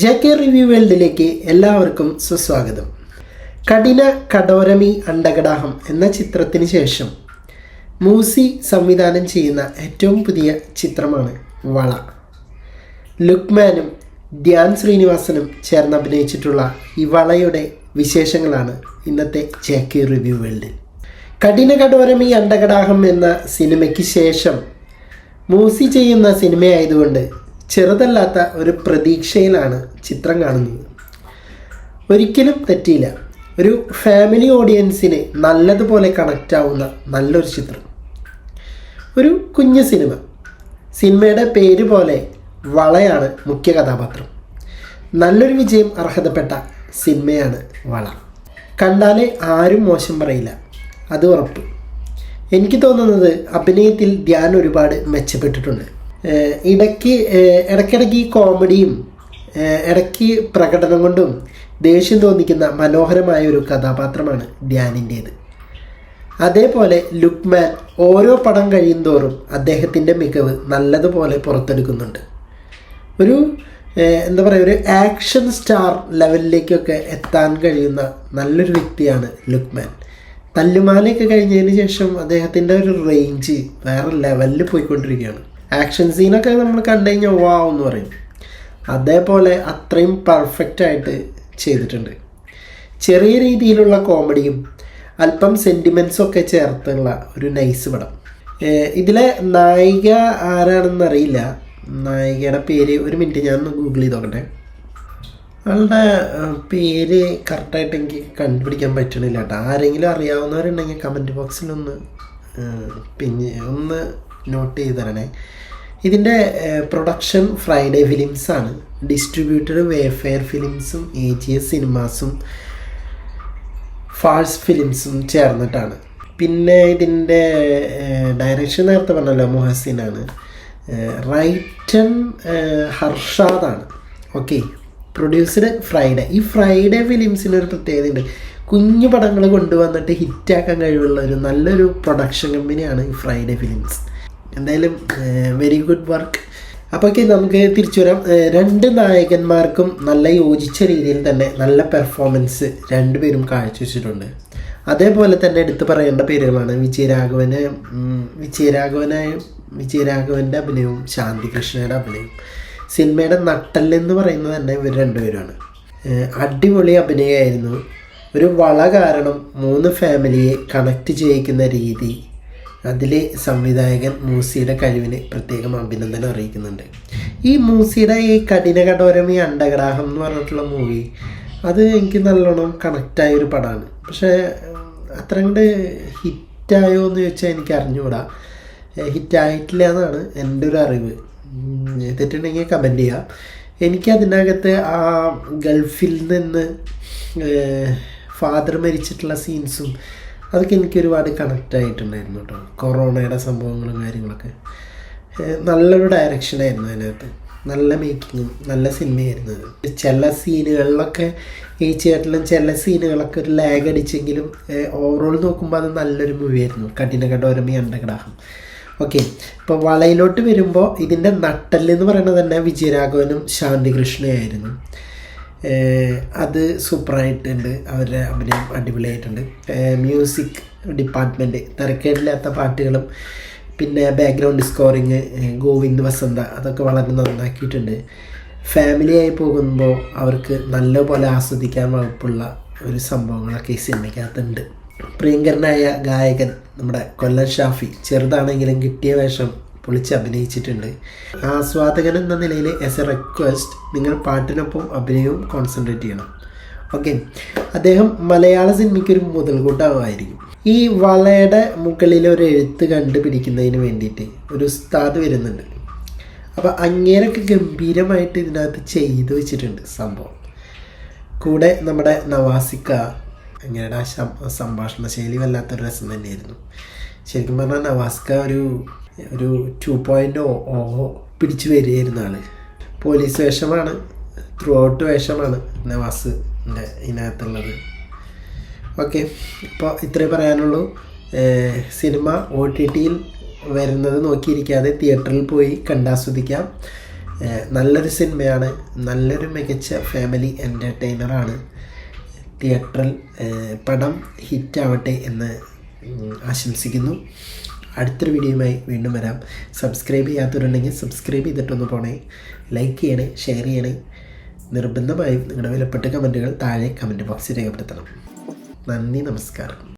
J K review വേൾഡിലേക്ക് എല്ലാവർക്കും സുസ്വാഗതം. കഠിന കടോരമി അണ്ടകടാഹം എന്ന ചിത്രത്തിന് ശേഷം മൂസി സംവിധാനം ചെയ്യുന്ന ഏറ്റവും പുതിയ ചിത്രമാണ് വള. ലുക്മാനും ധ്യാൻ ശ്രീനിവാസനും ചേർന്ന് അഭിനയിച്ചിട്ടുള്ള ഈ വളയുടെ വിശേഷങ്ങളാണ് ഇന്നത്തെ ജെ കെ റിവ്യൂ വേൾഡിൽ കഠിന കടോരമി അണ്ടകടാഹം എന്ന സിനിമയ്ക്ക് ശേഷം മൂസി ചെയ്യുന്ന സിനിമയായതുകൊണ്ട് ചെറുതല്ലാത്ത ഒരു പ്രതീക്ഷയിലാണ് ചിത്രം കാണുന്നത്. ഒരിക്കലും തെറ്റിയില്ല. ഒരു ഫാമിലി ഓഡിയൻസിനെ നല്ലതുപോലെ കണക്റ്റ് ആവുന്ന നല്ലൊരു ചിത്രം. ഒരു കുഞ്ഞു സിനിമ സിനിമയുടെ പേര് പോലെ വളയാണ് മുഖ്യ കഥാപാത്രം. നല്ലൊരു വിജയം അർഹതപ്പെട്ട സിനിമയാണ് വള. കണ്ടാലേ ആരും മോശം പറയില്ല. അത് ഉറപ്പ്. എനിക്ക് തോന്നുന്നത് അഭിനയത്തിൽ ധ്യാൻ ഒരുപാട് മെച്ചപ്പെട്ടിട്ടുണ്ട്. ഇടയ്ക്ക് ഇടയ്ക്കിടയ്ക്ക് ഈ കോമഡിയും ഇടയ്ക്ക് പ്രകടനം കൊണ്ടും ദേഷ്യം തോന്നിക്കുന്ന മനോഹരമായ ഒരു കഥാപാത്രമാണ് ധ്യാനിന്റേത്. അതേപോലെ ലുക്മാൻ ഓരോ പടം കഴിയുന്തോറും അദ്ദേഹത്തിന്റെ മികവ് നല്ലതുപോലെ പുറത്തെടുക്കുന്നുണ്ട്. ഒരു എന്താ പറയുക ഒരു ആക്ഷൻ സ്റ്റാർ ലെവലിലേക്കൊക്കെ എത്താൻ കഴിയുന്ന നല്ലൊരു വ്യക്തിയാണ് ലുക്മാൻ. തല്ലുമാലയൊക്കെ കഴിഞ്ഞതിന് ശേഷം അദ്ദേഹത്തിന്റെ ഒരു റേഞ്ച് വേറെ ലെവലിൽ പോയിക്കൊണ്ടിരിക്കുകയാണ്. ആക്ഷൻ സീനൊക്കെ നമ്മൾ കണ്ടു കഴിഞ്ഞാൽ വാവ് എന്ന് പറയും. അതേപോലെ അത്രയും പെർഫെക്റ്റ് ആയിട്ട് ചെയ്തിട്ടുണ്ട്. ചെറിയ രീതിയിലുള്ള കോമഡിയും അല്പം സെന്റിമെൻസും ഒക്കെ ചേർത്തുള്ള ഒരു നൈസ് പടം. ഇതിലെ നായിക ആരാണെന്ന് അറിയില്ല. നായികയുടെ പേര് ഒരു മിനിറ്റ് ഞാൻ ഗൂഗിൾ ചെയ്ത് നോക്കട്ടെ. ഏഹ്, പേര് കറക്റ്റായിട്ട് എനിക്ക് കണ്ടുപിടിക്കാൻ പറ്റണില്ല കേട്ടോ. ആരെങ്കിലും അറിയാവുന്നവരുണ്ടെങ്കിൽ കമന്റ് ബോക്സിലൊന്ന് പിന്നെ ഒന്ന് നോട്ട് ചെയ്ത് തരണേ ഇതിന്റെ പ്രൊഡക്ഷൻ ഫ്രൈഡേ ഫിലിംസാണ് ഡിസ്ട്രിബ്യൂട്ടർ വേഫെയർ ഫിലിംസും എ ജി എസ് സിനിമാസും ഫാൾസ് ഫിലിംസും ചേർന്നിട്ടാണ്. പിന്നെ ഇതിന്റെ ഡയറക്ഷൻ നേരത്തെ പറഞ്ഞല്ലോ മുഹസിനാണ് റൈറ്റൻ ഹർഷാദാണ് ഓക്കെ പ്രൊഡ്യൂസഡ് ഫ്രൈഡേ ഈ ഫ്രൈഡേ ഫിലിംസിന് ഒരു പ്രത്യേകതയുണ്ട് കുഞ്ഞു പടങ്ങൾ കൊണ്ടുവന്നിട്ട് ഹിറ്റാക്കാൻ കഴിവുള്ള ഒരു നല്ലൊരു പ്രൊഡക്ഷൻ കമ്പനിയാണ് ഈ ഫ്രൈഡേ ഫിലിംസ് എന്തായാലും വെരി ഗുഡ് വർക്ക് അപ്പോൾ ഓക്കെ നമുക്ക് തിരിച്ചു വരാം. രണ്ട് നായകന്മാർക്കും നല്ല യോജിച്ച രീതിയിൽ തന്നെ നല്ല പെർഫോമൻസ് രണ്ടുപേരും കാഴ്ചവെച്ചിട്ടുണ്ട്. അതേപോലെ തന്നെ എടുത്തു പറയേണ്ട പേരുകളാണ്. വിജയരാഘവന് വിജയരാഘവനായും വിജയരാഘവന്റെ അഭിനയവും ശാന്തി കൃഷ്ണയുടെ അഭിനയവും. സിനിമയുടെ നട്ടല്ലെന്ന് പറയുന്നത് തന്നെ ഇവർ രണ്ടുപേരാണ് അടിപൊളി അഭിനയമായിരുന്നു. ഒരു വള കാരണം മൂന്ന് ഫാമിലിയെ കണക്ട് ചെയ്യിക്കുന്ന രീതി അതിൽ സംവിധായകൻ മൂസിയുടെ കഴിവിന് പ്രത്യേകം അഭിനന്ദനം അറിയിക്കുന്നുണ്ട്. ഈ മൂസിയുടെ ഈ കഠിന കഠോരം ഈ അണ്ടഗ്രാഹം എന്ന് പറഞ്ഞിട്ടുള്ള മൂവി അത് എനിക്ക് നല്ലോണം കണക്റ്റായ ഒരു പടമാണ്. പക്ഷേ അത്ര കണ്ട് ഹിറ്റായോ എന്ന് ചോദിച്ചാൽ എനിക്ക് അറിഞ്ഞുകൂടാ. ഹിറ്റായിട്ടില്ല എന്നാണ് എന്റെ ഒരു അറിവ്. തെറ്റുണ്ടെങ്കിൽ കമന്റ് ചെയ്യാം. എനിക്ക് അതിനകത്ത് ആ ഗൾഫിൽ നിന്ന് ഫാദർ മരിച്ചിട്ടുള്ള സീൻസും അതൊക്കെ എനിക്ക് ഒരുപാട് കണക്റ്റ് ആയിട്ടുണ്ടായിരുന്നു കേട്ടോ കൊറോണയുടെ സംഭവങ്ങളും കാര്യങ്ങളൊക്കെ. നല്ലൊരു ഡയറക്ഷനായിരുന്നു അതിനകത്ത്. നല്ല മേക്കിങ്ങും നല്ല സിനിമയായിരുന്നു അത്. ചില സീനുകളിലൊക്കെ ഈ ചേട്ടലും ചില സീനുകളൊക്കെ ഒരു ലാഗ് അടിച്ചെങ്കിലും ഓവറോൾ നോക്കുമ്പോൾ അത് നല്ലൊരു മൂവിയായിരുന്നു കഠിന കഠോരമി അണ്ടകടാഹം ഓക്കെ ഇപ്പോൾ വളയിലോട്ട് വരുമ്പോൾ ഇതിന്റെ നട്ടൽ എന്ന് പറയുന്നത് തന്നെ വിജയരാഘവനും ശാന്തി കൃഷ്ണയായിരുന്നു ഏഹ് അത് സൂപ്പറായിട്ടുണ്ട്. അവരുടെ അഭിനയം അടിപൊളിയായിട്ടുണ്ട്. മ്യൂസിക് ഡിപ്പാർട്ട്മെന്റ് തിരക്കേടില്ലാത്ത പാട്ടുകളും പിന്നെ ബാക്ക്ഗ്രൗണ്ട് സ്കോറിങ് ഗോവിന്ദ് വസന്ത അതൊക്കെ വളരെ നന്നാക്കിയിട്ടുണ്ട്. ഫാമിലിയായി പോകുമ്പോൾ അവർക്ക് നല്ലപോലെ ആസ്വദിക്കാൻ വകുപ്പുള്ള ഒരു സംഭവങ്ങളൊക്കെ ഈ സിനിമയ്ക്കകത്തുണ്ട്. പ്രിയങ്കരനായ ഗായകൻ നമ്മുടെ കൊല്ലം ഷാഫി ചെറുതാണെങ്കിലും കിട്ടിയ വേഷം പൊളിച്ച് അഭിനയിച്ചിട്ടുണ്ട്. ആസ്വാദകൻ എന്ന നിലയിൽ എസ് എ റിക്വസ്റ്റ് നിങ്ങൾ പാട്ടിനൊപ്പം അഭിനയവും കോൺസെൻട്രേറ്റ് ചെയ്യണം. ഓക്കെ അദ്ദേഹം മലയാള സിനിമയ്ക്ക് ഒരു മുതൽകൂട്ടാവുമായിരിക്കും ഈ വളയുടെ മുകളിൽ ഒരു എഴുത്ത് കണ്ടുപിടിക്കുന്നതിന് വേണ്ടിയിട്ട് ഒരു ഉസ്താദ് വരുന്നുണ്ട്. അപ്പോൾ അങ്ങേരൊക്കെ ഗംഭീരമായിട്ട് ഇതിനകത്ത് ചെയ്തു വെച്ചിട്ടുണ്ട് സംഭവം. കൂടെ നമ്മുടെ നവാസിക്ക അങ്ങനെയുടെ ആ സംഭാഷണ ശൈലി വല്ലാത്തൊരു രസം തന്നെയായിരുന്നു. ശരിക്കും പറഞ്ഞാൽ നവാസ്ക ഒരു ഒരു ടു പോയിന്റ് ഓ പിടിച്ചു വരികയായിരുന്നു ആൾ. പോലീസ് വേഷമാണ്. ത്രൂ ഔട്ട് വേഷമാണ് നവാസിന്റെ ഇതിനകത്തുള്ളത്. ഓക്കെ ഇപ്പോൾ ഇത്രേ പറയാനുള്ളൂ. സിനിമ ഒ ടി ടിയിൽ വരുന്നത് നോക്കിയിരിക്കാതെ തിയേറ്ററിൽ പോയി കണ്ടാസ്വദിക്കാം. നല്ലൊരു സിനിമയാണ്. നല്ലൊരു മികച്ച ഫാമിലി എന്റർടൈനറാണ് തിയേറ്ററിൽ പടം ഹിറ്റാവട്ടെ എന്ന് ആശംസിക്കുന്നു. അടുത്തൊരു വീഡിയോയുമായി വീണ്ടും വരാം. സബ്സ്ക്രൈബ് ചെയ്യാത്തവരുണ്ടെങ്കിൽ സബ്സ്ക്രൈബ് ചെയ്തിട്ടൊന്ന് പോണേ. ലൈക്ക് ചെയ്യണേ ഷെയർ ചെയ്യണേ. നിർബന്ധമായും നിങ്ങളുടെ വിലപ്പെട്ട കമന്റുകൾ താഴെ കമന്റ് ബോക്സിൽ രേഖപ്പെടുത്തണം. നന്ദി നമസ്കാരം.